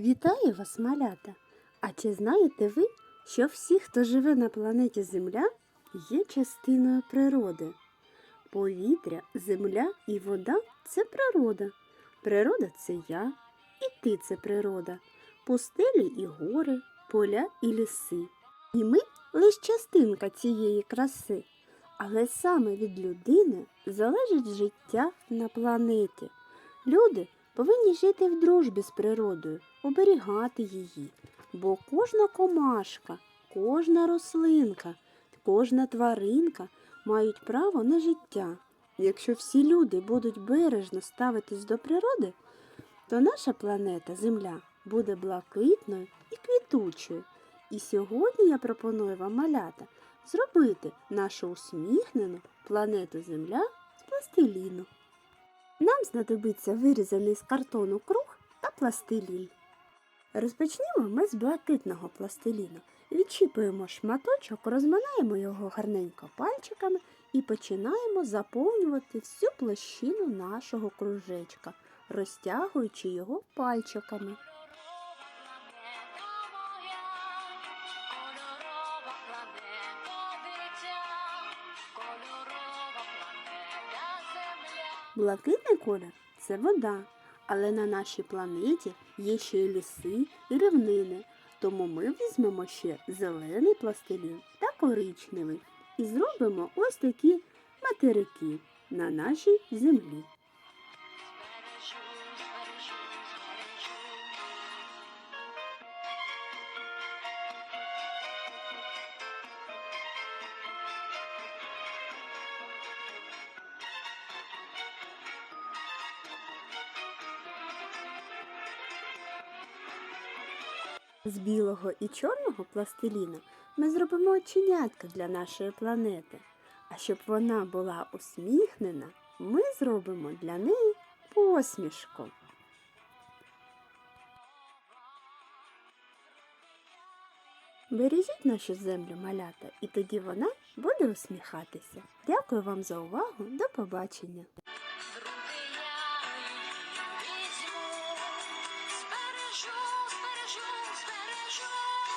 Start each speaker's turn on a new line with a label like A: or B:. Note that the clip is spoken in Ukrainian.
A: Вітаю вас, малята! А чи знаєте ви, що всі, хто живе на планеті Земля, є частиною природи? Повітря, земля і вода це природа. Природа це я, і ти це природа, пустелі і гори, поля і ліси. І ми лише частинка цієї краси. Але саме від людини залежить життя на планеті. Люди повинні жити в дружбі з природою, оберігати її, бо кожна комашка, кожна рослинка, кожна тваринка мають право на життя. Якщо всі люди будуть бережно ставитись до природи, то наша планета Земля буде блакитною і квітучою. І сьогодні я пропоную вам малята зробити нашу усміхнену планету Земля з пластиліну. Нам знадобиться вирізаний з картону круг та пластилін. Розпочнімо ми з блакитного пластиліну. Відчіпуємо шматочок, розминаємо його гарненько пальчиками і починаємо заповнювати всю площину нашого кружечка, розтягуючи його пальчиками. Блакитний колір це вода, але на нашій планеті є ще й ліси і рівнини, тому ми візьмемо ще зелений пластилін та коричневий і зробимо ось такі материки на нашій землі. З білого і чорного пластиліну ми зробимо оченятка для нашої планети. А щоб вона була усміхнена, ми зробимо для неї посмішку. Бережіть нашу землю, малята, і тоді вона буде усміхатися. Дякую вам за увагу. До побачення! jour, je